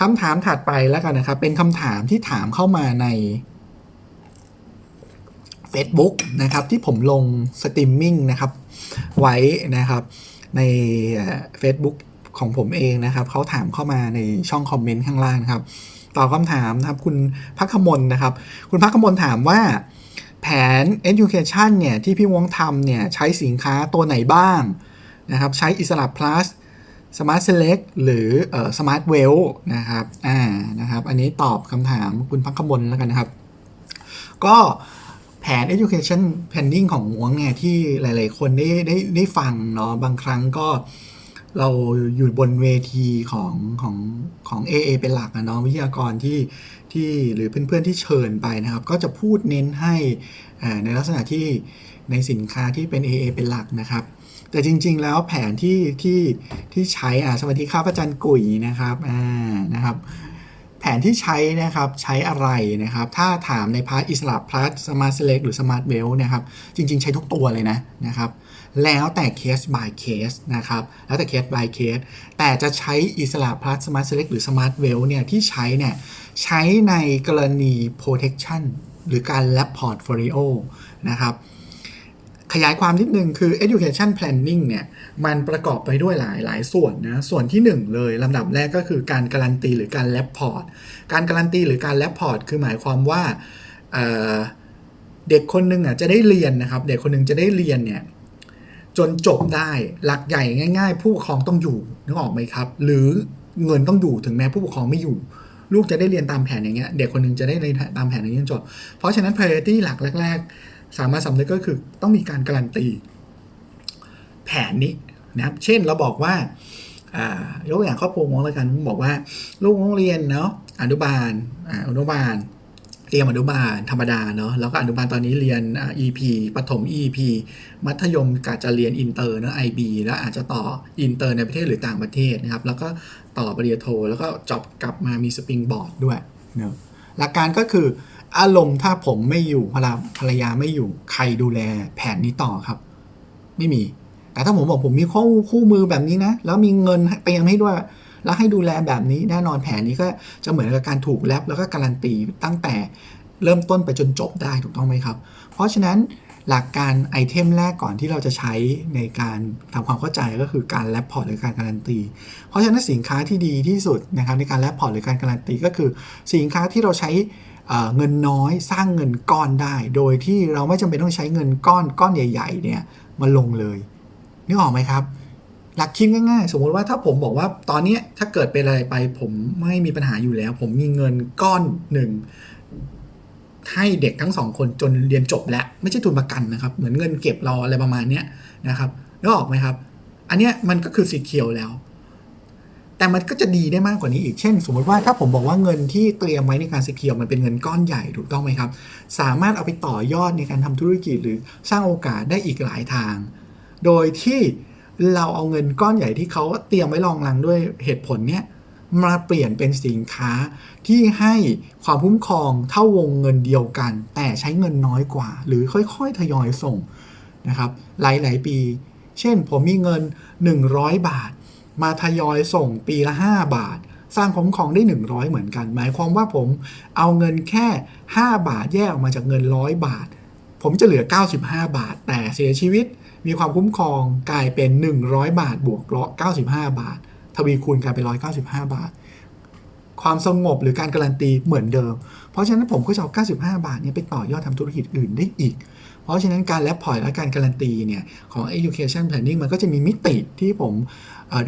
คำถามถัดไปแล้วกันนะครับ เป็นคำถามที่ถามเข้ามาใน Facebook นะครับที่ผมลงสตรีมมิ่งนะครับไว้นะครับในเอ่อ Facebook ของผมเองนะครับเขาถามเข้ามาในช่องคอมเมนต์ข้างล่างนะครับตอบคำถามนะครับคุณพักขมลนะครับ คุณพักขมลถามว่า แผน education เนี่ยที่พี่วงทำเนี่ยใช้สินค้าตัวไหนบ้างนะครับ ใช้อิสระ plus Smart Select หรือเอ่อ Smart Well นะครับ อ่า นะครับ อันนี้ตอบคำถามคุณพักขมลแล้วกันนะครับ ก็แผน education planning ของวงเนี่ยที่หลาย ๆ คนได้ได้ได้ฟังเนาะ บางครั้งก็เราอยู่บนเวทีของของของ AA เป็นหลักอะเนาะวิทยากรที่ที่หรือเพื่อน ๆ ที่เชิญไปนะครับ ก็จะพูดเน้นให้ในลักษณะที่ ในสินค้าที่เป็น AA เป็นหลักนะครับ แต่จริง ๆ แล้วแผนที่ที่ที่ใช้อ่าสวัสดีครับอาจารย์กุ๋ยนะครับอ่านะครับแผนที่ใช้นะครับใช้อะไรนะครับ ถ้าถามในพาร์ทอิสระ plus smart select หรือ smart well นะครับ จริง ๆ ใช้ทุกตัวเลยนะนะครับ แล้วแต่เคส by เคสนะครับ แล้วแต่เคส by เคส แต่จะใช้อิสระ plus smart select หรือ smart well เนี่ยที่ใช้เนี่ยใช้ในกรณี protection หรือการ lab portfolio นะครับ ขยายความนิดนึงคือ education planning เนี่ยมันประกอบไปด้วยหลายหลายส่วนนะส่วนที่ 1 เลยลำดับแรกก็คือการการันตีหรือการแลบพอร์ตการการันตีหรือการแลบพอร์ตคือหมายความว่าเเด็กคนหนึ่งอะจะได้เรียนนะครับ เด็กคนหนึ่งจะได้เรียนเนี่ยจนจบได้หลักใหญ่ง่าย ๆ ผู้ปกครองต้องอยู่นึกออกไหมครับ หรือเงินต้องอยู่ถึงแม้ผู้ปกครองไม่อยู่ลูกจะได้เรียนตามแผนอย่างเงี้ยเด็กคนหนึ่งจะได้เรียนตามแผนอย่างนี้จนจบ เพราะฉะนั้น priority หลักแรก สามารถสำนึกก็คือต้องมีการการันตี แผนนี้นะครับเช่นเราบอกว่ายกตัวอย่างครอบครัวมองแล้วกันบอกว่า ลูกโรงเรียนเนาะอนุบาลออนุบาลเตรียมอนุบาลธรรมดาเนาะแล้วก็อนุบาลตอนนี้เรียนอ่า EP ปฐม EP มัธยมกาจะเรียนอินเตอร์เนาะ IB แล้วอาจจะต่ออินเตอร์ในประเทศหรือต่างประเทศนะครับ แล้วก็ต่อปริญญาโท แล้วก็จบกลับมามีสปริงบอร์ดด้วยเนาะหลักการก็คือ อารมณ์ถ้าผมไม่อยู่ภรภรรยาไม่อยู่ใครดูแลแผนนี้ต่อครับ ไม่มี แต่ถ้าผมบอกผมมีข้อคู่มือแบบนี้นะ แล้วมีเงินเตรียมให้ด้วย แล้วให้ดูแลแบบนี้แน่นอนแผนนี้ก็จะเหมือนกับการถูกแลบแล้วก็การันตีตั้งแต่เริ่มต้นไปจนจบได้ถูกต้องไหมครับ เพราะฉะนั้นหลักการไอเทมแรกก่อนที่เราจะใช้ในการทำความเข้าใจก็คือการแลบพอร์ตหรือการการันตี เพราะฉะนั้นสินค้าที่ดีที่สุดนะครับในการแลบพอร์ตหรือการการันตีก็คือสินค้าที่เราใช้ เงินน้อยสร้างเงินก้อนได้ โดยที่เราไม่จำเป็นต้องใช้เงินก้อนก้อนใหญ่ ๆ เนี่ยมาลงเลยนึกออกไหมครับ หลักคิดง่ายๆ สมมุติว่าถ้าผมบอกว่าตอนนี้ถ้าเกิดเป็นอะไรไป ผมไม่มีปัญหาอยู่แล้ว ผมมีเงินก้อนหนึ่งให้เด็กทั้งสองคนจนเรียนจบแล้ว ไม่ใช่ทุนประกันนะครับ เหมือนเงินเก็บเราอะไรประมาณเนี้ยนะครับนึกออกไหมครับ อันเนี้ยมันก็คือสีเขียวแล้ว แต่มันก็จะดีได้มากกว่านี้อีก เช่น สมมติว่าถ้าผมบอกว่าเงินที่เตรียมไว้ในการสเคียวมันเป็นเงินก้อนใหญ่ถูกต้องไหมครับ สามารถเอาไปต่อยอดในการทำธุรกิจหรือสร้างโอกาสได้อีกหลายทาง โดยที่เราเอาเงินก้อนใหญ่ที่เขาเตรียมไว้รองรังด้วยเหตุผลเนี้ยมาเปลี่ยนเป็นสินค้าที่ให้ความคุ้มครองเท่าวงเงินเดียวกัน แต่ใช้เงินน้อยกว่า หรือค่อยๆทยอยส่งนะครับ หลายๆปี เช่นผมมีเงิน 100 บาท มาทยอยส่งปีละ 5 บาท สร้างคุ้มครองได้ 100 เหมือนกัน หมายความว่าผมเอาเงินแค่ 5 บาทแยกออกมาจากเงิน 100 บาท ผมจะเหลือ 95 บาท แต่เสียชีวิตมีความคุ้มครองกลายเป็น 100 บาทบวกเลาะ95 บาท ทวีคูณกลายเป็น 195 บาท ความสงบหรือการการันตีเหมือนเดิม เพราะฉะนั้นผมก็จะเอา 95 บาทเนี้ไปต่อยอดทำธุรกิจอื่นได้อีก เพราะฉะนั้นการแลบพอร์ตและการการันตีเนี่ยของ education planning มันก็จะมีมิติที่ผม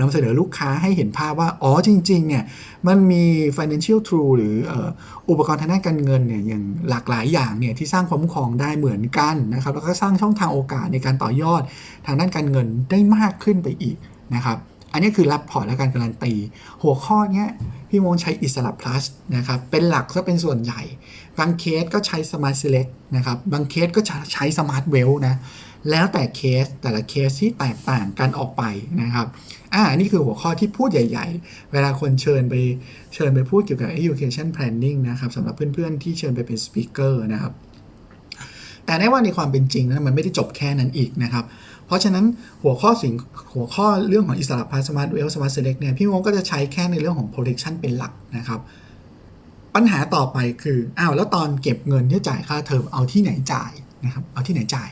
นำเสนอลูกค้าให้เห็นภาพว่า อ๋อจริงๆเนี่ยมันมี financial tool หรืออ่ออุปกรณ์ทางด้านการเงินเนี่ยอย่างหลากหลายอย่างเนี่ยที่สร้างความคุ้มครองได้เหมือนกันนะครับแล้วก็สร้างช่องทางโอกาสในการต่อยอดทางด้านการเงินได้มากขึ้นไปอีกนะครับอันนี้คือรับพอร์ตและการการันตี หัวข้อเนี้ย พี่มงใช้อิสระ plus นะครับ เป็นหลักซะเป็นส่วนใหญ่ บางเคสก็ใช้ Smart Select นะครับ บางเคสก็ใช้ Smart Well นะ แล้วแต่เคสแต่ละเคสที่แตกต่างกันออกไปนะครับอ่านี่คือหัวข้อที่พูดใหญ่ ๆ เวลาคนเชิญไปเชิญไปพูดเกี่ยวกับ education planning นะครับสำหรับเพื่อนๆที่เชิญไปเป็นสปีกเกอร์นะครับแต่ในว่าในความเป็นจริงนะมันไม่ได้จบแค่นั้นอีกนะครับ เพราะฉะนั้นหัวข้อสิ่งหัวข้อเรื่องของอิสระพาสมาร์ทเวลสมาร์ทเซเล็กเนี่ยพี่มงก็จะใช้แค่ในเรื่องของ protection เป็นหลักนะครับ ปัญหาต่อไปคืออ้าวแล้วตอนเก็บเงินที่จ่ายค่าเทอมเอาที่ไหนจ่ายนะครับเอาที่ไหนจ่าย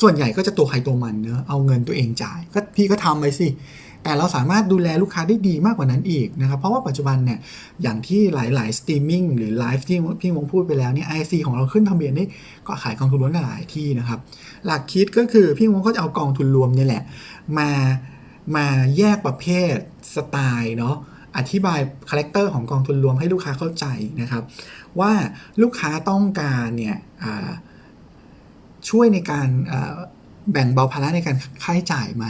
ส่วนใหญ่ก็จะตัวใครตัวมันเนอะเอาเงินตัวเองจ่าย ก็พี่ก็ทำไปสิ แต่เราสามารถดูแลลูกค้าได้ดีมากกว่านั้นอีกนะครับ เพราะว่าปัจจุบันเนี่ย อย่างที่หลาย ๆ สตรีมมิ่งหรือไลฟ์ที่พี่วงพูดไปแล้วเนี่ย IC ของเราขึ้นทะเบียนได้ก็ขายกองทุนรวมหลายที่นะครับ หลักคิดก็คือพี่วงก็จะเอากองทุนรวมเนี่ยแหละ มามาแยกประเภทสไตล์เนาะอธิบายคาแรคเตอร์ของกองทุนรวมให้ลูกค้าเข้าใจนะครับ ว่าลูกค้าต้องการเนี่ยช่วยในการแบ่งเบาภาระในการค่าใช้จ่ายไหม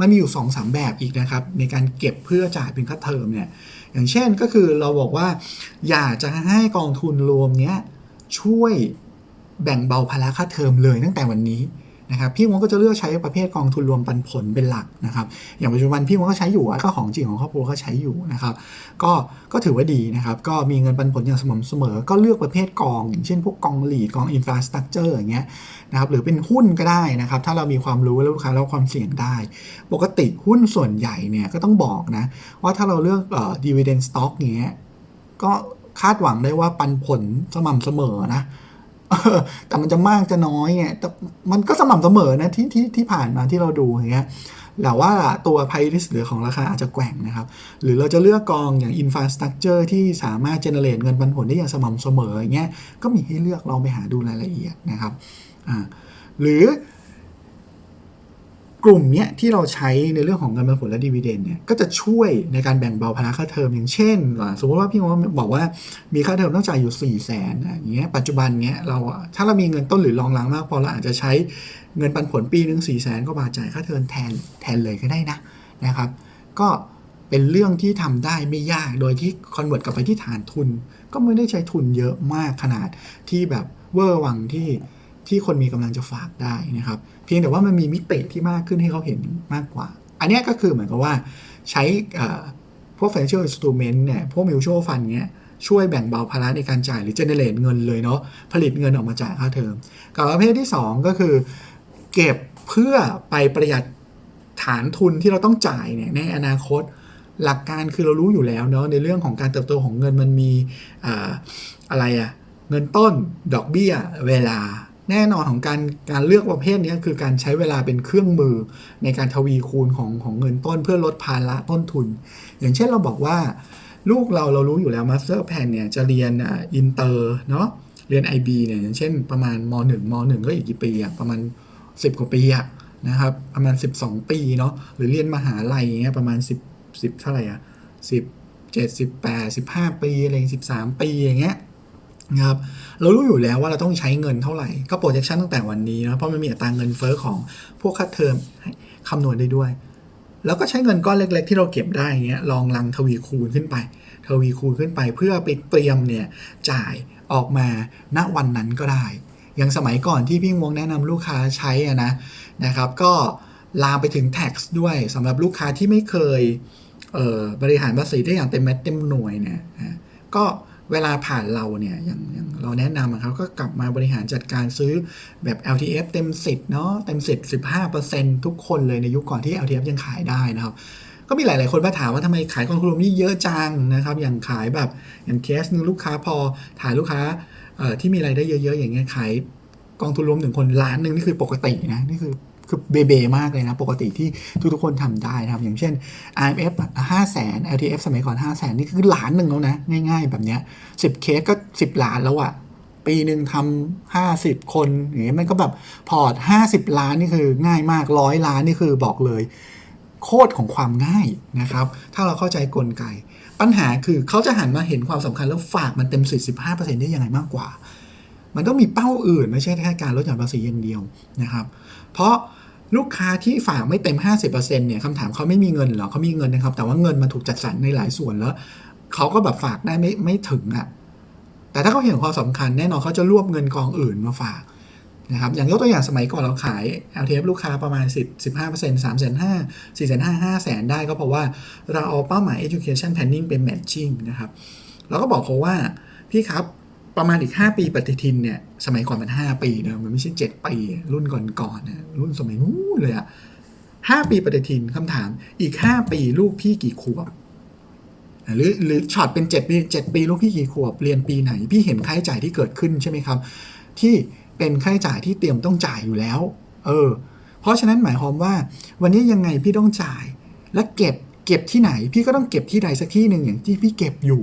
มันมีอยู่2อสามแบบอีกนะครับ ในการเก็บเพื่อจ่ายเป็นค่าเทอมเนี่ยอย่างเช่นก็คือเราบอกว่า อยากจะให้กองทุนรวมเนี้ยช่วยแบ่งเบาภาระค่าเทอมเลยตั้งแต่วันนี้ นะครับพี่มงก็จะเลือกใช้ประเภทกองทุนรวมปันผลเป็นหลักนะครับอย่างปัจจุบันพี่มงก็ใช้อยู่ก็ของจริงของครอบครัวก็ใช้อยู่นะครับก็ก็ถือว่าดีนะครับก็มีเงินปันผลอย่างสม่ำเสมอ ก็เลือกประเภทกอง อย่างเช่นพวกกองหลีดกองอินฟราสตรักเจอร์อย่างเงี้ยนะครับหรือเป็นหุ้นก็ได้นะครับถ้าเรามีความรู้แล้วลูกค้าเราความเสี่ยงได้ ปกติหุ้นส่วนใหญ่เนี่ยก็ต้องบอกนะว่าถ้าเราเลือกเอ่อ dividend stock เนี้ยก็คาดหวังได้ว่าปันผลสม่ำเสมอนะ แต่มันจะมากจะน้อยเนี่ยแต่มันก็สม่ำเสมอนะที่ที่ที่ผ่านมาที่เราดูอย่างเงี้ยแต่ว่าตัวไพริสหรือของราคาอาจจะแกว่งนะครับ หรือเราจะเลือกกองอย่าง Infrastructure ที่สามารถเจเนเรตเงินปันผลได้อย่างสม่ำเสมออย่างเงี้ยก็มีให้เลือกลองไปหาดูรายละเอียดนะครับอ่าหรือ กลุ่มเนี้ยที่เราใช้ในเรื่องของเงินปันผลและดีเวเดนเนี่ยก็จะช่วยในการแบ่งเบาภาระค่าเทอมอย่างเช่นอ่าสมมติว่าพี่ว่าบอกว่ามีค่าเทอมต้องจ่ายอยู่4ี่แสนอย่างเงี้ยปัจจุบันเนี้ยเราอะถ้าเรามีเงินต้นหรือรองรังมากพอเราอาจจะใช้เงินปันผลปีหนึ่งสี่แสนก็บาทจ่ายค่าเทอมแทนแทนเลยก็ได้นะนะครับ ก็เป็นเรื่องที่ทำได้ไม่ยากโดยที่คอนเวิร์ตกลับไปที่ฐานทุน ก็ไม่ได้ใช้ทุนเยอะมากขนาดที่แบบเวอร์วังที่ ที่คนมีกำลังจะฝากได้นะครับ เพียงแต่ว่ามันมีมิติที่มากขึ้นให้เขาเห็นมากกว่า อันนี้ก็คือเหมือนกับว่าใช้พวก financial instrument เนี่ยพวก mutual fund เนี้ยช่วยแบ่งเบาภาระในการจ่ายหรือ generate เงินเลยเนาะผลิตเงินออกมาจ่ายค่าเทอมกับประเภทที่ 2 ก็คือ เก็บเพื่อไปประหยัดฐานทุนที่เราต้องจ่ายเนี่ยในอนาคตหลักการคือเรารู้อยู่แล้วเนาะในเรื่องของการเติบโตของเงินมันมีออะไรอะเงินต้นดอกเบี้ย เวลา แน่นอนของการการเลือกประเภทนี้คือการใช้เวลาเป็นเครื่องมือในการทวีคูณของของเงินต้นเพื่อลดภาระต้นทุน อย่างเช่นเราบอกว่าลูกเราเรารู้อยู่แล้วมาสเตอร์แพนเนี่ยจะเรียนอินเตอร์เนาะเรียน IB เนี่ยอย่างเช่นประมาณม .1 ม .1 ก็อีกกี่ปีอะประมาณ 10 กว่าปีอะนะครับประมาณ 12 ปีเนาะหรือเรียนมหาลัยอย่างเงี้ยประมาณ 10 10เท่าไหร่อะ10 7 18 15 ปีอะไร13 ปีอย่างเงี้ย นะครับเรารู้อยู่แล้วว่าเราต้องใช้เงินเท่าไหร่ ก็ projection ตั้งแต่วันนี้นะเพราะมันมีอัตราเงินเฟ้อของพวกค่าเทอมคำนวณได้ด้วย แล้วก็ใช้เงินก้อนเล็ก ๆ ที่เราเก็บได้เงี้ยลองลังทวีคูณขึ้นไป ทวีคูณขึ้นไปเพื่อไปเตรียมเนี่ยจ่ายออกมาณวันนั้นก็ได้ อย่างสมัยก่อนที่พี่งวงแนะนำลูกค้าใช้อะนะนะครับ ก็ลามไปถึง tax ด้วยสำหรับลูกค้าที่ไม่เคยเบริหารภาษีได้อย่างเต็มเม็ดเต็มหน่วยเนี่ยก็ เวลาผ่านเราเนี่ยอย่างอย่างเราแนะนำอะครับก็กลับมาบริหารจัดการซื้อแบบ LTF เต็ม 10เนาะเต็ม 10 15%ทุกคนเลยในยุคก่อนที่ LTF ยังขายได้นะครับ ก็มีหลาย ๆ คนมาถามว่าทำไมขายกองทุนรวมนี่เยอะจังนะครับ อย่างขายแบบอย่างเคสหนึงลูกค้าพอถ่ายลูกค้าที่มีรายได้เยอะ ๆ อย่างเงี้ยขายกองทุนรวมหนึ่งคนล้านหนึ่งนี่คือปกตินะนี่คือ คือเบเบมากเลยนะ ปกติที่ทุกๆคนทำได้นะครับ อย่างเช่น IMF 5 0 0 0 0 0 LTF สมัยก่อน5 0 0 0 0 0นี่คือล้านหนึ่งแล้วนะ ง่ายๆ แบบเนี้ย10เคสก็10ล้านแล้วอะปีหนึ่งทำห้าสิบคนอย่างเงี้ยมันก็แบบพอร์ตห้าสิบล้านนี่คือง่ายมากร้อยล้านนี่คือบอกเลย โคตรของความง่ายนะครับ ถ้าเราเข้าใจกลไก ปัญหาคือเขาจะหันมาเห็นความสำคัญแล้วฝากมันเต็มสิบสิบห้าเปอร์เซ็นต์ได้ยังไงมากกว่า มันต้องมีเป้าอื่นไม่ใช่แค่การลดหย่อนภาษีอย่างเดียวนะครับ เพราะลูกค้าที่ฝากไม่เต็ม 50%เนี่ยคำถามเขาไม่มีเงินหรอเขามีเงินนะครับ แต่ว่าเงินมันถูกจัดสรรในหลายส่วนแล้วเขาก็แบบฝากได้ไม่ไม่ถึงอะ่ะแต่ถ้าเขาเห็นความสำคัญแน่นอนเขาจะรวบเงินกองอื่นมาฝากนะครับอย่างยกตัวอย่างสมัยก่อนเราขาย LTF ลูกค้าประมาณ 10 15% 3 5 0 0 0 4 5 0 0 0 5 0 0 ได้ก็เพราะว่าเราเอาเป้าหมาย education planning เป็น matching นะครับเราก็บอกเขาว่า พี่ครับ ประมาณอีก 5 ปีปฏิทินเนี่ยสมัยก่อนมัน 5 ปีนะมันไม่ใช่ 7 ปี รุ่นก่อนๆนะรุ่นสมัยนู้นเลยอะ5ปีปฏิทินคำถามอีก 5 ปีลูกพี่กี่ขวบหรือหรือช็อตเป็น7ปี7ปีลูกพี่กี่ขวบเรียนปีไหน พี่เห็นค่าใช้จ่ายที่เกิดขึ้นใช่ไหมครับ ที่เป็นค่าใช้จ่ายที่เตรียมต้องจ่ายอยู่แล้ว เออ เพราะฉะนั้นหมายความว่า วันนี้ยังไงพี่ต้องจ่าย และเก็บเก็บที่ไหน พี่ก็ต้องเก็บที่ใดสักที่หนึ่งอย่างที่พี่เก็บอยู่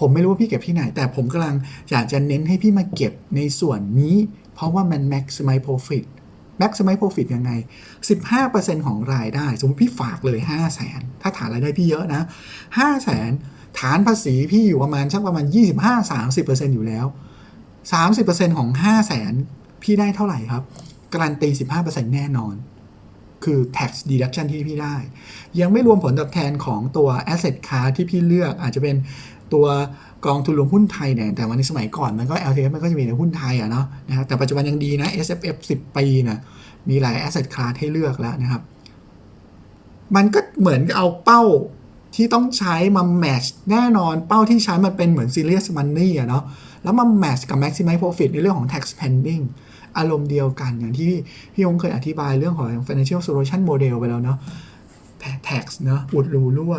ผมไม่รู้ว่าพี่เก็บที่ไหน แต่ผมกำลังอยากจะเน้นให้พี่มาเก็บในส่วนนี้ เพราะว่ามัน maximize profit maximize profit ยังไง 15%ของรายได้ สมมติพี่ฝากเลย 5 0 0แสนถ้าฐานรายได้พี่เยอะนะ 5 0 0แสนฐานภาษีพี่อยู่ประมาณสักประมาณ 25-30%อยู่แล้ว 30%ของ 5 0 0แสนพี่ได้เท่าไหร่ครับ การันตี 15%แน่นอน คือ tax deduction ที่พี่ได้ ยังไม่รวมผลตอบแทนของตัว asset class ที่พี่เลือกอาจจะเป็น ตัวกองทุนรวมหุ้นไทยเนี่ยแต่วันในสมัยก่อนมันก็ LTF มันก็จะมีในหุ้นไทยอะเนาะนะครับแต่ปัจจุบันยังดีนะ SFF 10 ปีนะมีหลาย asset class ให้เลือกแล้วนะครับ มันก็เหมือนเอาเป้าที่ต้องใช้มาแมชแน่นอนเป้าที่ใช้มันเป็นเหมือน serious money อะเนาะแล้วมาแมชกับ maximize profit ในเรื่องของ tax pending อารมณ์เดียวกันอย่างที่พี่ยงเคยอธิบายเรื่องของ financial solution model ไปแล้วเนาะ tax เนาะอุดรูรั่ว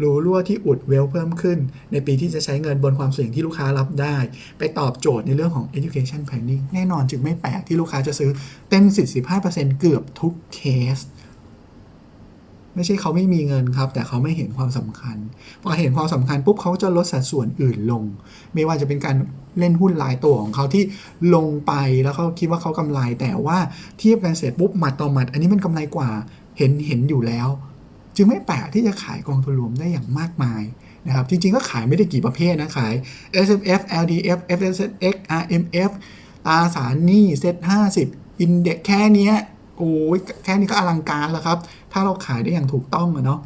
รูรั่วที่อุดเวลเพิ่มขึ้น ในปีที่จะใช้เงินบนความเสี่ยงที่ลูกค้ารับได้ ไปตอบโจทย์ในเรื่องของ education planning แน่นอนจึงไม่แปลกที่ลูกค้าจะซื้อเต็ม 45%เกือบทุกเคส ไม่ใช่เขาไม่มีเงินครับ แต่เขาไม่เห็นความสำคัญ พอเห็นความสำคัญปุ๊บเขาจะลดสัดส่วนอื่นลง ไม่ว่าจะเป็นการเล่นหุ้นรายตัวของเขาที่ลงไปแล้วเขาคิดว่าเขากำไร แต่ว่าเทียบกันเสร็จปุ๊บหมัดต่อหมัด อันนี้มันกำไรกว่าเห็นเห็นอยู่แล้ว จึงไม่แปลกที่จะขายกองทุนรวมได้อย่างมากมายนะครับจริงๆก็ขายไม่ได้กี่ประเภทนะขาย S F F L D F F S X R M F ตราสารหนี้เซ็ต50อินเด็กแค่นี้โอ้ยแค่นี้ก็อลังการแล้วครับ ถ้าเราขายได้อย่างถูกต้องอะเนาะ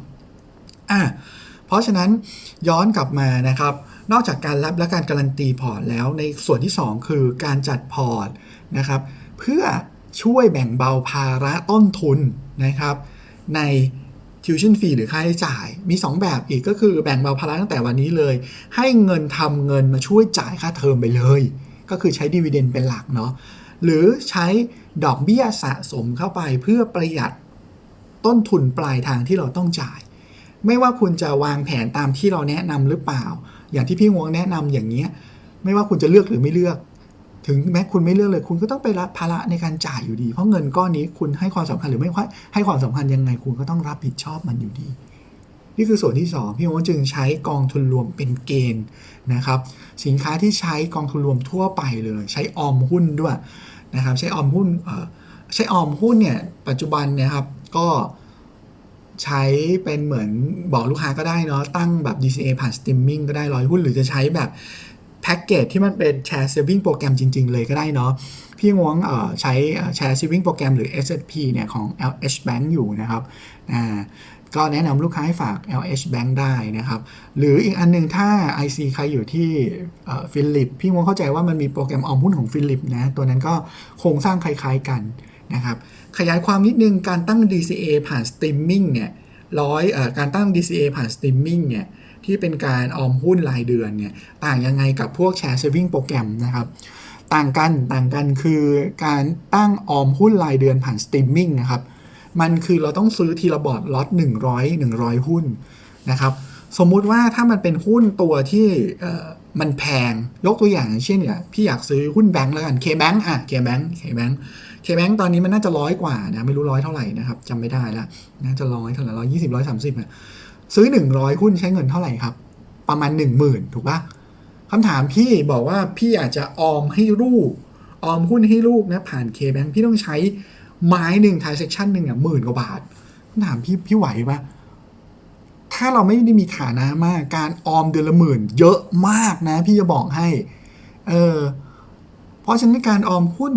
อะเพราะฉะนั้นย้อนกลับมานะครับ นอกจากการรับและการการันตีพอร์ตแล้วในส่วนที่ 2 คือการจัดพอร์ตนะครับ เพื่อช่วยแบ่งเบาภาระต้นทุนนะครับ ใน tuition fee หรือค่าใช้จ่าย มี 2 แบบอีกก็คือแบ่งเบาภาระตั้งแต่วันนี้เลย ให้เงินทำเงินมาช่วยจ่ายค่าเทอมไปเลย ก็คือใช้ดีเวเดนเป็นหลักเนาะหรือใช้ดอกเบี้ยสะสมเข้าไปเพื่อประหยัดต้นทุนปลายทางที่เราต้องจ่าย ไม่ว่าคุณจะวางแผนตามที่เราแนะนำหรือเปล่า อย่างที่พี่งวงแนะนำอย่างเนี้ยไม่ว่าคุณจะเลือกหรือไม่เลือก ถึงแม้คุณไม่เลือกเลย คุณก็ต้องไปรับภาระในการจ่ายอยู่ดี เพราะเงินก้อนนี้คุณให้ความสำคัญหรือไม่ให้ความสำคัญยังไง คุณก็ต้องรับผิดชอบมันอยู่ดี นี่คือส่วนที่ 2 พี่โอจึงใช้กองทุนรวมเป็นเกณฑ์นะครับ สินค้าที่ใช้กองทุนรวมทั่วไปเลย ใช้ออมหุ้นด้วยนะครับ ใช้ออมหุ้นใช้ออมหุ้นเนี่ยปัจจุบันนี่ยครับก็ใช้เป็นเหมือนบอกลูกค้าก็ได้เนาะตั้งแบบ DCA ผ่าน Streaming ก็ได้ร้อยหุ้นหรือจะใช้แบบ แพ็กเกจที่มันเป็นแชร์เซ v ิงโปรแกรมจริง ๆ เลยก็ได้เนาะพี่งวงใช้แชร์เซ v ิ n งโปรแกรมหรือ SSP เนี่ยของ LH Bank อยู่นะครับก็แนะนำลูกค้าให้ฝาก LH Bank ได้นะครับ หรืออีกอันนึงถ้า IC ใครอยู่ที่ฟิลิปพี่งวงเข้าใจว่ามันมีโปรแกรมออมหุ้นของฟิลิปนะ ตัวนั้นก็โครงสร้างคล้ายๆกันนะครับ ขยายความนิดนึงการตั้ง DCA ผ่าน Streaming เนี่ยร้อยการตั้ง DCA ผ่าน Streaming เนี่ย ที่เป็นการออมหุ้นรายเดือนเนี่ยต่างยังไงกับพวกแชร์เซ v ิงโปรแกรมนะครับต่างกันต่างกันคือการตั้งออมหุ้นรายเดือนผ่าน Streaming นะครับมันคือเราต้องซื้อทีละบอร์ดล็อต100 100 หุ้นนะครับสมมุติว่าถ้ามันเป็นหุ้นตัวที่มันแพงยกตัวอย่างเช่นเนี่ยพี่อยากซื้อหุ้นแบงก์แล้วกัน K-Bank อะ K-Bank K-Bank K-Bank ตอนนี้มันน่าจะร้อยกว่านะไม่รู้ร้อยเท่าไหร่นะครับจำไม่ได้แล้วน่าจะร้อยเท่าไหร่ร้อยยี่สิบร้อยสามสิบอะ ซื้อ 100 หุ้นใช้เงินเท่าไหร่ครับ ประมาณ 10,000 ถูกปะคำถามพี่บอกว่าพี่อากจะออมให้ลูก ออมหุ้นให้ลูกนะผ่าน K-Bank พี่ต้องใช้ไม้หนึ่งทายเซ็กชันหนึ่งอะหมื่นกว่าบาทคำถามพี่พี่ไหวปะถ้าเราไม่ได้มีฐานะมาก การออมเดือนละหมื่น เยอะมากนะ พี่จะบอกให้ เออ เพราะฉะนั้นการออมหุ้น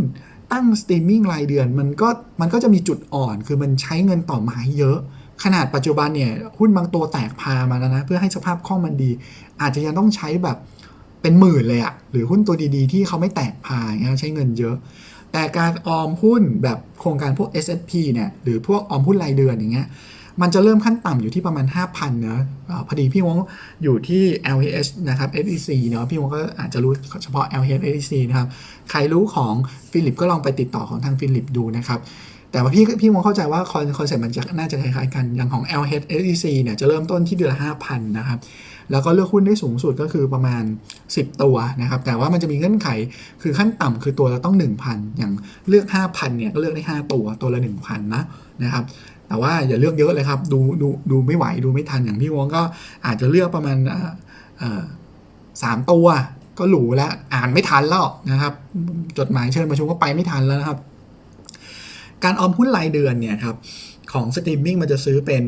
ตั้งสตรีมมิ่งรายเดือนมันก็มันก็จะมีจุดอ่อนคือมันใช้เงินต่อไม้เยอะ ขนาดปัจจุบันเนี่ยหุ้นบางตัวแตกพามาแล้วนะ เพื่อให้สภาพคล่องมันดี อาจจะยังต้องใช้แบบเป็นหมื่นเลยอะหรือหุ้นตัวดีๆ ที่เขาไม่แตกพายใช้เงินเยอะ แต่การออมหุ้นแบบโครงการพวก S P เนี่ยหรือพวกออมหุ้นรายเดือนอย่างเงี้ยมันจะเริ่มขั้นต่ำอยู่ที่ประมาณ 5,000เนอะพอดีพี่วงอยู่ที่ LHS นะครับ SEC เนอะพี่วงก็อาจจะรู้เฉพาะ LHS SEC นะครับ ใครรู้ของฟิลิปก็ลองไปติดต่อของทางฟิลิปดูนะครับ แต่ว่าพี่พี่วงเข้าใจว่าคอนคอนเซ็ปต์มันจะน่าจะคล้ายๆกัน อย่างของ LH SEC เนี่ยจะเริ่มต้นที่เดือนละ5,000นะครับ แล้วก็เลือกหุ้นได้สูงสุดก็คือประมาณ 10 ตัวนะครับ แต่ว่ามันจะมีเงื่อนไขคือขั้นต่ำคือตัวละต้อง 1,000 อย่างเลือก 5,000เนี่ยก็เลือกได้ 5 ตัวตัวละ 1,000 นะนะครับแต่ว่าอย่าเลือกเยอะเลยครับ ดูดูดูไม่ไหวดูไม่ทันอย่างพี่วงก็อาจจะเลือกประมาณสามตัวก็หรูแล้วอ่านไม่ทันแล้วนะครับ จดหมายเชิญประชุมก็ไปไม่ทันแล้วนะครับ การออมหุ้นรายเดือนเนี่ยครับของสตรีมมิ่งมันจะซื้อเป็น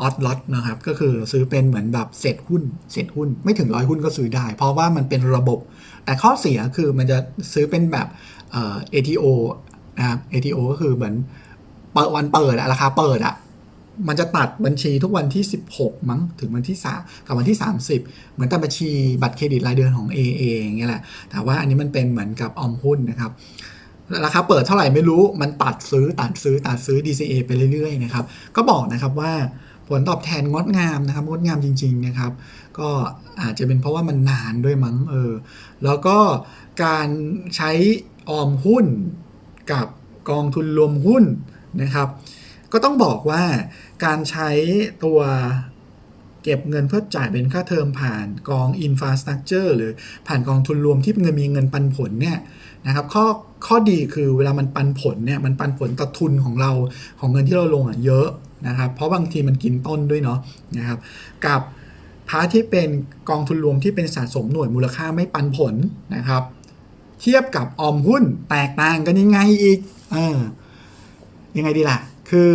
ออดล็อตนะครับ ก็คือซื้อเป็นเหมือนแบบเศษหุ้นเศษหุ้นไม่ถึงร้อยหุ้นก็ซื้อได้ เพราะว่ามันเป็นระบบ แต่ข้อเสียคือมันจะซื้อเป็นแบบเอ่อ ATO นะครับ ATO ก็คือเหมือนเปิดวันเปิดอะราคาเปิดอะมันจะตัดบัญชีทุกวันที่ 16 มั้งถึงวันที่3กับวันที่ 30 เหมือนตัดบัญชีบัตรเครดิตรายเดือนของ AA อย่างเงี้ยแหละแต่ว่าอันนี้มันเป็นเหมือนกับออมหุ้นนะครับ ราคาเปิดเท่าไหร่ไม่รู้มันตัดซื้อตัดซื้อตัดซื้อ DCA ไปเรื่อยๆนะครับก็บอกนะครับว่าผลตอบแทนงดงามนะครับงดงามจริง ๆนะครับ ก็อาจจะเป็นเพราะว่ามันนานด้วยมั้งเออแล้วก็การใช้ออมหุ้นกับกองทุนรวมหุ้นนะครับ ก็ต้องบอกว่าการใช้ตัวเก็บเงินเพื่อจ่ายเป็นค่าเทอมผ่านกอง Infrastructure หรือผ่านกองทุนรวมที่เงินมีเงินปันผลเนี่ยนะครับข้อ ข้อดีคือเวลามันปันผลเนี่ยมันปันผลต่อทุนของเราของเงินที่เราลงอะเยอะนะครับ เพราะบางทีมันกินต้นด้วยเนาะนะครับ กับพาร์ทที่เป็นกองทุนรวมที่เป็นสะสมหน่วยมูลค่าไม่ปันผลนะครับ เทียบกับออมหุ้นแตกต่างกันยังไงอีกเออยังไงดีล่ะ คือ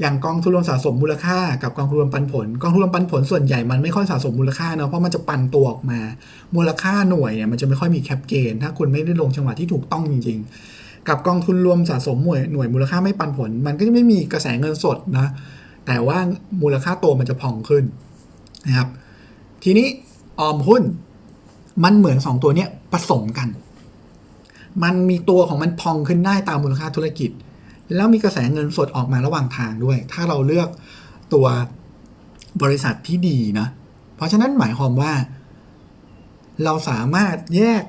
อย่างกองทุนรวมสะสมมูลค่ากับกองทุนรวมปันผล กองทุนรวมปันผลส่วนใหญ่มันไม่ค่อยสะสมมูลค่าเนาะเพราะมันจะปันตัวออกมา มูลค่าหน่วยเนี่ยมันจะไม่ค่อยมีแคปเกนถ้าคุณไม่ได้ลงจังหวะที่ถูกต้องจริง ๆ กับกองทุนรวมสะสมหน่วยหน่วยมูลค่าไม่ปันผล มันก็จะไม่มีกระแสเงินสดนะแต่ว่ามูลค่าตัวมันจะพองขึ้นนะครับทีนี้ออมหุ้นมันเหมือนสองตัวเนี้ยผสมกัน มันมีตัวของมันพองขึ้นได้ตามมูลค่าธุรกิจ แล้วมีกระแสเงินสดออกมาระหว่างทางด้วย ถ้าเราเลือกตัวบริษัทที่ดีนะเพราะฉะนั้นหมายความว่า เราสามารถแยก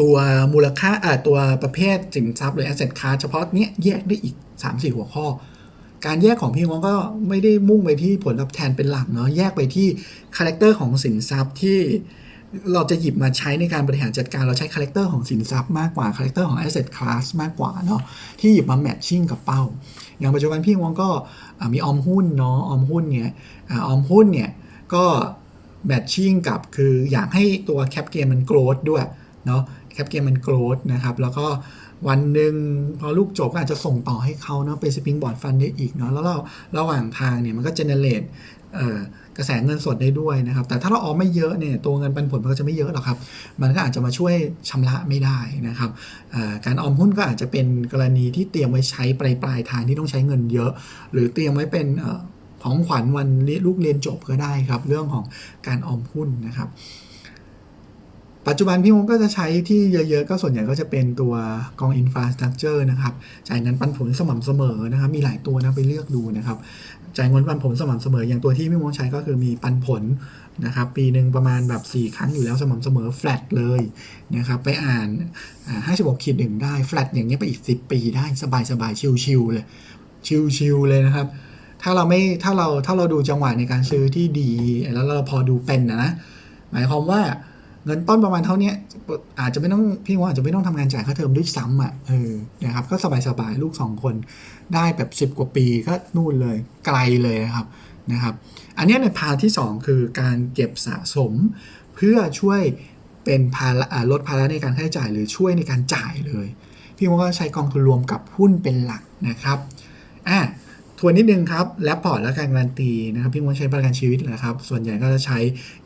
ตัวมูลค่าตัวประเภทสินทรัพย์หรือ asset class เฉพาะเนี้ยแยกได้อีก 3-4 หัวข้อ การแยกของพี่วองก็ไม่ได้มุ่งไปที่ผลตอบแทนเป็นหลักเนาะแยกไปที่คาแรคเตอร์ของสินทรัพย์ที่ เราจะหยิบมาใช้ในการบริหารจัดการเราใช้คาแรคเตอร์ของสินทรัพย์มากกว่าคาแรคเตอร์ของ asset class มากกว่าเนาะที่หยิบมาแมทชิ่งกับเป้า อย่างปัจจุบันพี่วงก็มีออมหุ้นเนาะออมหุ้นเนี่ยอออมหุ้นเนี่ยก็แมทชิ่งกับคืออยากให้ตัวแคปเกมมันโกรดด้วยเนาะแคปเกมมันโกรดนะครับแล้วก็วันหนึ่งพอลูกจบก็อาจจะส่งต่อให้เขาเนาะเป็นสปริงบอร์ดฟันได้อีกเนาะแล้วเราระหว่างทางเนี่ยมันก็เจเนเรตเอ่อ กระแสเงินสดได้ด้วยนะครับ แต่ถ้าเราออมไม่เยอะเนี่ยตัวเงินปันผลมันก็จะไม่เยอะหรอกครับ มันก็อาจจะมาช่วยชำระไม่ได้นะครับการออมหุ้นก็อาจจะเป็นกรณีที่เตรียมไว้ใช้ปลายปลายทางที่ต้องใช้เงินเยอะ หรือเตรียมไว้เป็นของขวัญวันลูกเรียนจบก็ได้ครับ เรื่องของการออมหุ้นนะครับ ปัจจุบันพี่มงก็จะใช้ที่เยอะๆ ก็ส่วนใหญ่ก็จะเป็นตัวกอง Infrastructure นะครับ จ่ายเงินปันผลสม่ำเสมอนะครับ มีหลายตัวนะไปเลือกดูนะครับ จ่ายเงินปันผลสม่ำเสมอ อย่างตัวที่พี่มงใช้ก็คือมีปันผลนะครับปีหนึ่งประมาณแบบ 4 ครั้งอยู่แล้วสม่ำเสมอแฟลตเลยนะครับไปอ่านอ่า56ขีดหนึ่งได้แฟลตอย่างเงี้ยไปอีก 10 ปีได้สบายๆชิวๆเลยชิวๆเลยนะครับถ้าเราไม่ถ้าเราถ้าเราดูจังหวะในการซื้อที่ดี แล้วเราพอดูเป็นนะนะหมายความว่า เงินต้นประมาณเท่านี้อาจจะไม่ต้องพี่ว่าอาจจะไม่ต้องทำงานจ่ายค่าเทอมด้วยซ้ำอะเออนะครับก็สบายๆลูก 2 คนได้แบบ 10 กว่าปีก็นู่นเลยไกลเลยนะครับนะครับ อันนี้ในพาที่ 2 คือการเก็บสะสม เพื่อช่วยเป็นภาระลดภาระในการค่าใช้จ่ายหรือช่วยในการจ่ายเลย พี่ว่าก็ใช้กองทุนรวมกับหุ้นเป็นหลักนะครับอะ ทวนนิดนึงครับแลปพอร์ตและการการันตีนะครับพี่มดใช้ประกันชีวิตแหละครับ ส่วนใหญ่ก็จะใช้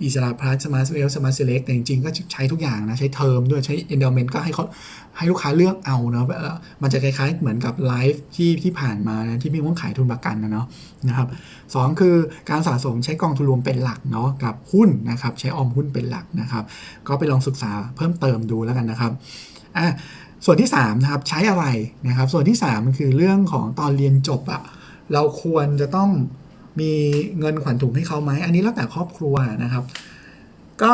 อิสระพลัสสมาร์ทเวลสมาร์ทเซเล็กแต่จริงๆ ก็ใช้ทุกอย่างนะ ใช้เทอมด้วยใช้ endowment ก็ให้เขาให้ลูกค้าเลือกเอาเนาะมันจะคล้ายๆ เหมือนกับไลฟ์ที่ที่ผ่านมานะที่พี่มดขายทุนประกันนะเนาะนะครับสองคือการสะสมใช้กองทุนรวมเป็นหลักเนาะกับหุ้นนะครับใช้ออมหุ้นเป็นหลักนะครับ ก็ไปลองศึกษาเพิ่มเติมดูแล้วกันนะครับอะส่วนที่3นะครับใช้อะไรนะครับ ส่วนที่3มันคือเรื่องของตอนเรียนจบอะ เราควรจะต้องมีเงินขวัญถุงให้เขาไหม อันนี้แล้วแต่ครอบครัวนะครับ ก็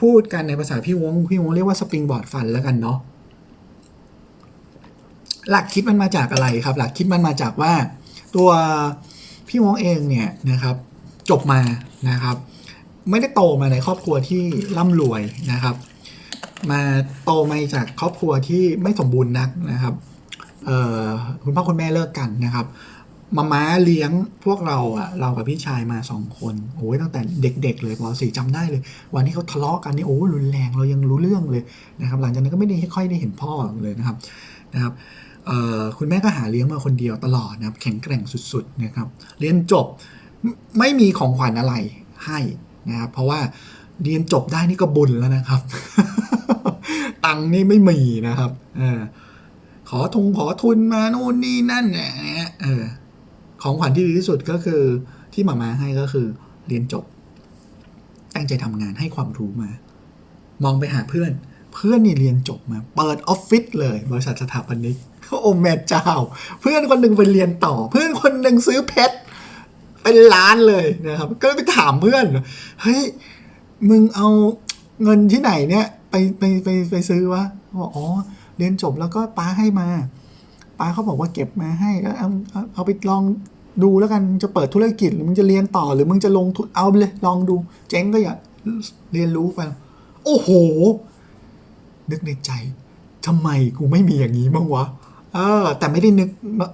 พูดกันในภาษาพี่วง พี่วงเรียกว่าสปริงบอร์ดฟันแล้วกันเนาะ หลักคิดมันมาจากอะไรครับ หลักคิดมันมาจากว่า ตัวพี่วงเองเนี่ยนะครับ จบมานะครับ ไม่ได้โตมาในครอบครัวที่ร่ำรวยนะครับ มาโตมาจากครอบครัวที่ไม่สมบูรณ์นักนะครับคุณพ่อคุณแม่เลิกกันนะครับ มาม้าเลี้ยงพวกเราอะเรากับพี่ชายมาสองคนโอ้ยตั้งแต่เด็ก ๆ เลยปสี่จำได้เลย วันที่เขาทะเลาะกันนี่โอ้ยรุนแรงเรายังรู้เรื่องเลยนะครับ หลังจากนั้นก็ไม่ได้ค่อยได้เห็นพ่อเลยนะครับนะครับคุณแม่ก็หาเลี้ยงมาคนเดียวตลอดนะครับ แข็งแกร่งสุดๆนะครับ เรียนจบไม่มีของขวัญอะไรให้นะครับ เพราะว่าเรียนจบได้นี่ก็บุญแล้วนะครับ ตังนี่ไม่มีนะครับออขอทุงขอทุนมานู่นนี่นั่นเนี่ยเออ ของขวัญที่ดีที่สุดก็คือที่หมามาให้ก็คือเรียนจบ ตั้งใจทำงานให้ความรู้มา มองไปหาเพื่อน เพื่อนนี่เรียนจบมา เปิดออฟฟิศเลย บริษัทสถาปนิกโอ้แม่เจ้า เพื่อนคนหนึ่งไปเรียนต่อ เพื่อนคนหนึ่งซื้อเพชรเป็นล้านเลยนะครับ ก็เลยไปถามเพื่อนเฮ้ยมึงเอาเงินที่ไหนเนี่ย ไปไปไปไปซื้อวะบอกอ๋อเรียนจบแล้วก็ป้าให้มาป้าเขาบอกว่าเก็บมาให้แล้วเอาเอาเอาไปลอง ดูแล้วกันจะเปิดธุรกิจหรือมึงจะเรียนต่อหรือมึงจะลงทุนเอาไปเลยลองดู เจ๊งก็อย่าเรียนรู้ไป โอ้โห นึกในใจทำไมกูไม่มีอย่างนี้บ้างวะเออ แต่ไม่ได้นึก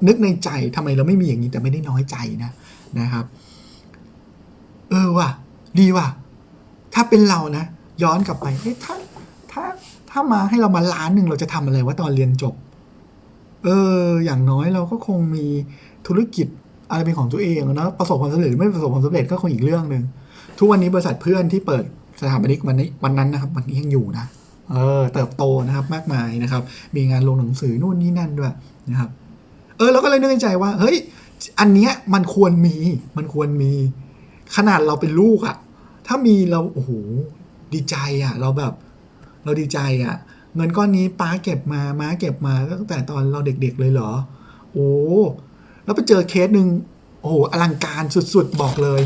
นึกในใจทำไมเราไม่มีอย่างนี้แต่ไม่ได้น้อยใจนะนะครับ เออว่ะ ดีว่ะ ถ้าเป็นเรานะย้อนกลับไปเฮ้ยถ้าถ้าถ้ามาให้เรามาล้านหนึ่งเราจะทำอะไรวะตอนเรียนจบ เออ อย่างน้อยเราก็คงมีธุรกิจ อะไรเป็นของตัวเองนะประสบความสำเร็จหรือไม่ประสบความสำเร็จก็คงอีกเรื่องหนึ่งทุกวันนี้บริษัทเพื่อนที่เปิดสถาปนิกวันนี้วันนั้นนะครับ วันนี้ยังอยู่นะเออเติบโตนะครับมากมายนะครับ มีงานลงหนังสือนู่นนี่นั่นด้วยนะครับ เออเราก็เลยนึกในใจว่า เฮ้ย อันเนี้ยมันควรมีมันควรมี ขนาดเราเป็นลูกอะถ้ามีเราโอ้โหดีใจอะเราแบบ เราดีใจอะเงินก้อนนี้ป้าเก็บมาม้าเก็บมาตั้งแต่ตอนเราเด็ก ๆ เลยเหรอ โอ้ แล้วไปเจอเคสหนึ่งโอ้โหอลังการสุดๆ บอกเลย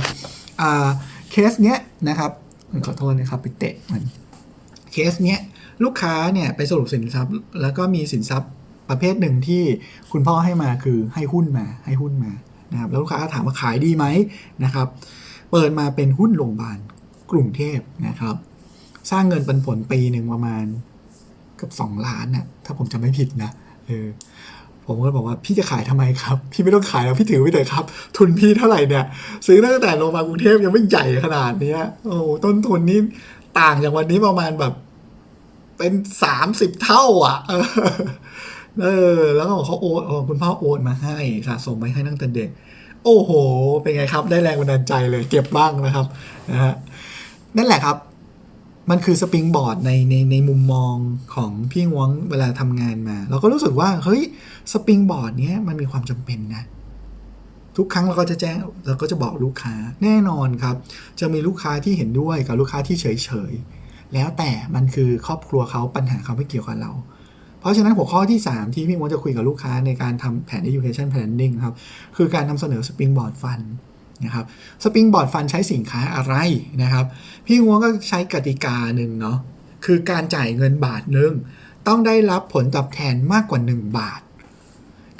อ่าเคสเนี้ยนะครับขอโทษนะครับไปเตะมันเคสเนี้ยลูกค้าเนี่ยไปสรุปสินทรัพย์ แล้วก็มีสินทรัพย์ประเภทหนึ่งที่คุณพ่อให้มาคือให้หุ้นมาให้หุ้นมานะครับแล้วลูกค้าถามว่าขายดีไหมนะครับ เปิดมาเป็นหุ้นโรงพยาบาลกรุงเทพนะครับ สร้างเงินปันผลปีหนึ่งประมาณเกือบสองล้านน่ะถ้าผมจำไม่ผิดนะเออ ผมก็บอกว่าพี่จะขายทำไมครับ พี่ไม่ต้องขายแล้วพี่ถือไว้เถอะครับ ทุนพี่เท่าไหร่เนี่ย ซื้อตั้งแต่โรงพยาบาลกรุงเทพยังไม่ใหญ่ขนาดเนี้ยโอ้ต้นทุนนี่ต่างจากวันนี้ประมาณแบบ เป็นสามสิบเท่า อะเออ แล้วก็บอกเขาโอนเออคุณพ่อโอนมาให้สะสมไปให้ตั้งแต่เด็ก โอ้โห เป็นไงครับ ได้แรงบันดาลใจเลย เก็บบ้างนะครับนะฮะนั่นแหละครับ มันคือสปริงบอร์ดในในในมุมมองของพี่งวงเวลาทำงานมา เราก็รู้สึกว่า เฮ้ยสปริงบอร์ดเนี้ยมันมีความจำเป็นนะทุกครั้งเราก็จะแจ้งเราก็จะบอกลูกค้าแน่นอนครับ จะมีลูกค้าที่เห็นด้วยกับลูกค้าที่เฉยเฉยแล้วแต่มันคือครอบครัวเขาปัญหาเขาไม่เกี่ยวกับเรา เพราะฉะนั้นหัวข้อที่ 3 ที่พี่มดจะคุยกับลูกค้าในการทำแผน education planning ครับ คือการนำเสนอ springboard fund นะครับ springboard fund ใช้สินค้าอะไรนะครับ พี่งัวก็ใช้กติกาหนึ่งเนาะคือการจ่ายเงินบาทหนึ่งต้องได้รับผลตอบแทนมากกว่า 1 บาท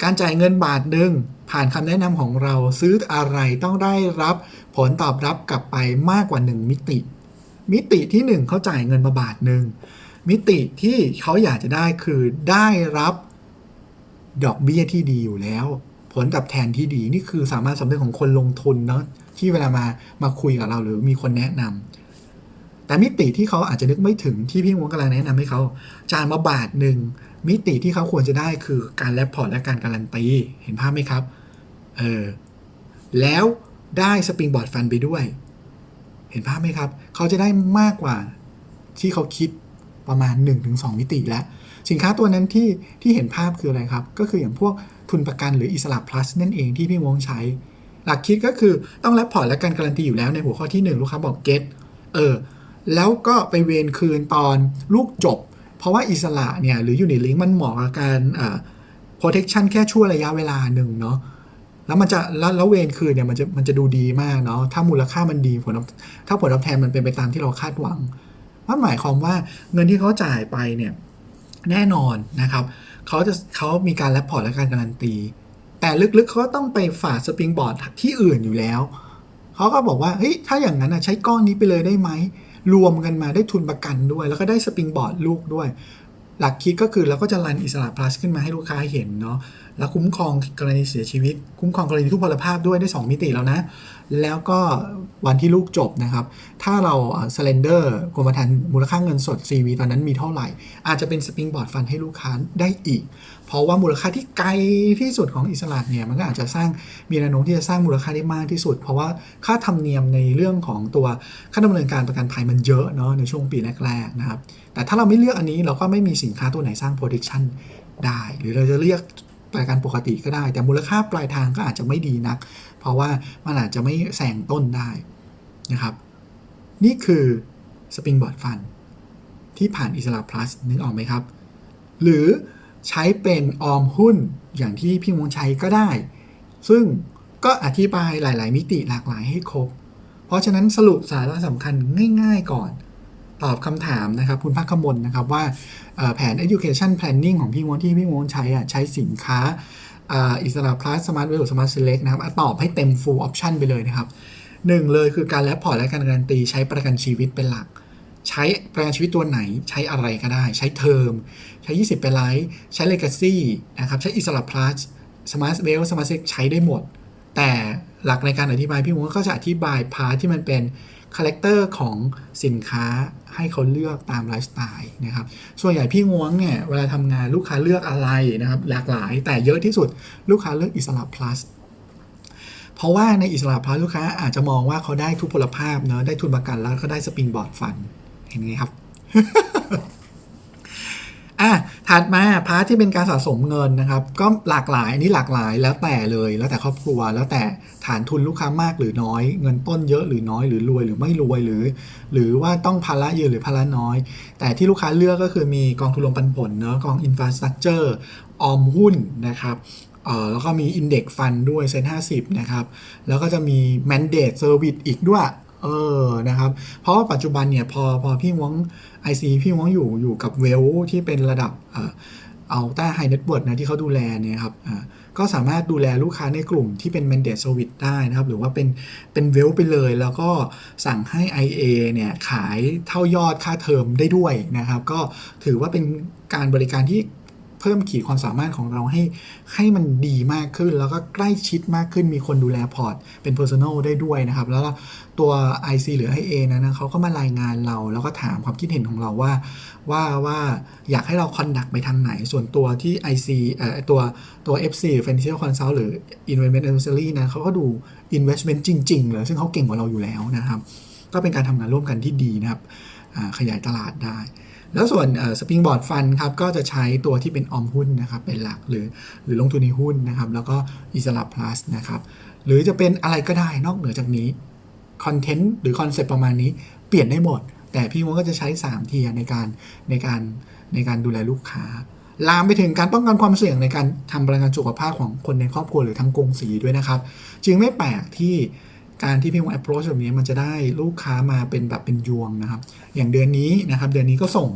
การจ่ายเงินบาทหนึ่งผ่านคำแนะนำของเราซื้ออะไรต้องได้รับผลตอบรับกลับไปมากกว่า 1 มิติ มิติที่ 1 เขาจ่ายเงินมาบาทหนึ่งมิติที่เขาอยากจะได้คือได้รับดอกเบี้ยที่ดีอยู่แล้ว ผลตอบแทนที่ดีนี่คือสามารถสำเร็จของคนลงทุนเนาะที่เวลามามาคุยกับเราหรือมีคนแนะนำแต่มิติที่เขาอาจจะนึกไม่ถึงที่พี่มงกำลังแนะนำให้เขาจ่ายมาบาทหนึ่งมิติที่เขาควรจะได้คือการแลปพอร์ตและการการันตีเห็นภาพไหมครับเออแล้วได้สปริงบอร์ดฟันไปด้วย เห็นภาพไหมครับ เขาจะได้มากกว่าที่เขาคิดประมาณ 1-2 มิติแล้ว สินค้าตัวนั้นที่ที่เห็นภาพคืออะไรครับ ก็คืออย่างพวกทุนประกันหรืออิสระ plus นั่นเองที่พี่วงใช้ หลักคิดก็คือต้องรับพอร์ตและการการันตีอยู่แล้วในหัวข้อที่ 1 ลูกค้าบอก get เออแล้วก็ไปเวนคืนตอนลูกจบ เพราะว่าอิสระเนี่ยหรืออยู่ในลิงก์มันเหมาะกับการเอ่า protection แค่ช่วงระยะเวลาหนึ่งเนาะแล้วมันจะแล้วแล้วเวรคืนเนี่ยมันจะมันจะดูดีมากเนาะถ้ามูลค่ามันดีผลถ้าผลตอบแทนมันเป็นไปตามที่เราคาดหวังนั่นหมายความว่าเงินที่เขาจ่ายไปเนี่ย แน่นอนนะครับเขาจะเขามีการแลปพอร์ตและการการันตี แต่ลึกๆเขาก็ต้องไปฝากสปริงบอร์ดที่อื่นอยู่แล้ว เขาก็บอกว่าเฮ้ยถ้าอย่างนั้นนะใช้ก้อนนี้ไปเลยได้ไหม รวมกันมาได้ทุนประกันด้วย แล้วก็ได้สปริงบอร์ดลูกด้วย หลักคิดก็คือเราก็จะรันอิสระ plus ขึ้นมาให้ลูกค้าเห็นเนาะแล้วคุ้มครองกรณีเสียชีวิต คุ้มครองกรณีทุพพลภาพด้วยได้ 2 มิติแล้วนะ แล้วก็วันที่ลูกจบนะครับ ถ้าเราเซเลนเดอร์กรมธรรม์มูลค่าเงินสด CV ตอนนั้นมีเท่าไหร่ อาจจะเป็นสปริงบอร์ดฟันให้ลูกค้าได้อีก เพราะว่ามูลค่าที่ไกลที่สุดของอิสระเนี่ยมันก็อาจจะสร้างมีแนวโน้มที่จะสร้างมูลค่าได้มากที่สุด เพราะว่าค่าธรรมเนียมในเรื่องของตัวค่าดำเนินการประกันภัยมันเยอะเนาะในช่วงปีแรกๆนะครับแต่ถ้าเราไม่เลือกอันนี้เราก็ไม่มีสินค้าตัวไหนสร้าง protection ได้ หรือเราจะเรียกประกันปกติก็ได้ แต่มูลค่าปลายทางก็อาจจะไม่ดีนัก เพราะว่ามันอาจจะไม่แซงต้นได้นะครับ นี่คือสปริงบอร์ดฟันที่ผ่านอิสระ plus นึกออกไหมครับ หรือใช้เป็นออมหุ้นอย่างที่พี่มงชัยก็ได้ ซึ่งก็อธิบายหลาย ๆ มิติหลากหลายให้ครบ เพราะฉะนั้นสรุปสาระสำคัญง่าย ๆ ก่อน ตอบคำถามนะครับ คุณพักขมลนะครับว่าแผน education planning ของพี่ม้วนที่พี่ม้วนใช้อะใช้สินค้า อิสระ plus smart w e l l smart select นะครับอตอบให้เต็ม full option ไปเลยนะครับหนึ่งเลยคือการแลปพอร์ตและการการันตีใช้ประกันชีวิตเป็นหลัก ใช้ประกันชีวิตตัวไหนใช้อะไรก็ได้ ใช้เทอม ใช้ 20 เป็นไลท์ใช้ Legacy นะครับใช้อิสระ plus Smart w e l l Smart Select ใช้ได้หมด แต่หลักในการอธิบายพี่ม้วนก็จะอธิบายพาร์ทที่มันเป็น คาแรคเตอร์ของสินค้าให้เขาเลือกตามไลฟ์สไตล์นะครับ ส่วนใหญ่พี่ง้วงเนี่ยเวลาทำงานลูกค้าเลือกอะไรนะครับ หลากหลาย แต่เยอะที่สุดลูกค้าเลือกอิสระพลัสเพราะว่าในอิสระพลัสลูกค้าอาจจะมองว่าเขาได้ทุพพลภาพเนอะได้ทุนประกันแล้วก็ได้สปริงบอร์ดฟันเห็นไหมครับ อะถัดมาพาร์ทที่เป็นการสะสมเงินนะครับ ก็หลากหลายนนี้หลากหลายแล้วแต่เลย แล้วแต่ครอบครัว แล้วแต่ฐานทุนลูกค้ามากหรือน้อย เงินต้นเยอะหรือน้อยหรือรวยหรือไม่รวยหรือ หรือว่าต้องภาระเยอะหรือภาระน้อย แต่ที่ลูกค้าเลือกก็คือมีกองทุนรวมปันผลเนาะกองอินฟราสตรักเจอร์ออมหุ้นนะครับเอ่อแล้วก็มีอินเด็กฟันด้วยเซ็นห้าสิบนะครับ แล้วก็จะมี mandate service อีกด้วย เออนะครับ เพราะว่าปัจจุบันเนี่ยพอพอพี่ม้วง IC พี่ม้วงอยู่อยู่กับเวลที่เป็นระดับเอ่อเอาต้าไฮเน็ตเวิร์ดนะที่เขาดูแลเนี่ยครับก็สามารถดูแลลูกค้าในกลุ่มที่เป็น mandate service ได้นะครับ หรือว่าเป็นเป็นเวลไปเลย แล้วก็สั่งให้ IA เนี่ยขายเท่ายอดค่าเทอมได้ด้วยนะครับ ก็ถือว่าเป็นการบริการที่ เพิ่มขีดความสามารถของเราให้ให้มันดีมากขึ้น แล้วก็ใกล้ชิดมากขึ้นมีคนดูแลพอร์ต เป็น Personal ได้ด้วยนะครับ แล้วตัว IC หรือ IA นะนะเขาก็มารายงานเรา แล้วก็ถามความคิดเห็นของเราว่าว่าว่าอยากให้เราคอนดักไปทางไหน ส่วนตัวที่ IC เอ่อตัวตัว FC หรือ Financial Consult หรือ Investment Advisory นะเขาก็ดู Investment จริง ๆ เลย ซึ่งเขาเก่งกว่าเราอยู่แล้วนะครับ ก็เป็นการทำงานร่วมกันที่ดีนะครับขยายตลาดได้ แล้วส่วนสปริงบอร์ดฟันครับก็จะใช้ตัวที่เป็นออมหุ้นนะครับเป็นหลักหรือหรือลงทุนในหุ้นนะครับ แล้วก็อิสระ plus นะครับหรือจะเป็นอะไรก็ได้นอกเหนือจากนี้คอนเทนต์หรือคอนเซปต์ประมาณนี้เปลี่ยนได้หมด แต่พี่มดก็จะใช้ 3 เทียในการในการในการดูแลลูกค้า ลามไปถึงการป้องกันความเสี่ยงในการทำประกันสุขภาพของคนในครอบครัวหรือทั้งกงสีด้วยนะครับ จึงไม่แปลกที่ การที่พี่มด approach แบบนี้มันจะได้ลูกค้ามาเป็นแบบเป็นยวงนะครับ อย่างเดือนนี้นะครับ เดือนนี้ก็ส่ง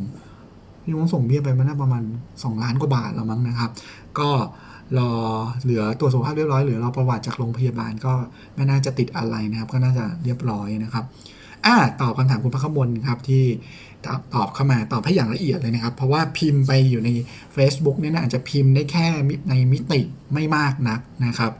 พี่มงส่งเบี้ยไปมันน่าประมาณ 2 ล้านกว่าบาทแล้วมั้งนะครับ ก็รอเหลือตัวสุขภาพเรียบร้อยเหลือรอประวัติจากโรงพยาบาลก็ไม่น่าจะติดอะไรนะครับ ก็น่าจะเรียบร้อยนะครับอ่าตอบคำถามคุณพระขมลครับที่ตอบตอบเข้ามาตอบให้อย่างละเอียดเลยนะครับ เพราะว่าพิมพ์ไปอยู่ใน Facebook เนี่ยนะอาจจะพิมพ์ได้แค่ในมิติไม่มากนักนะครับ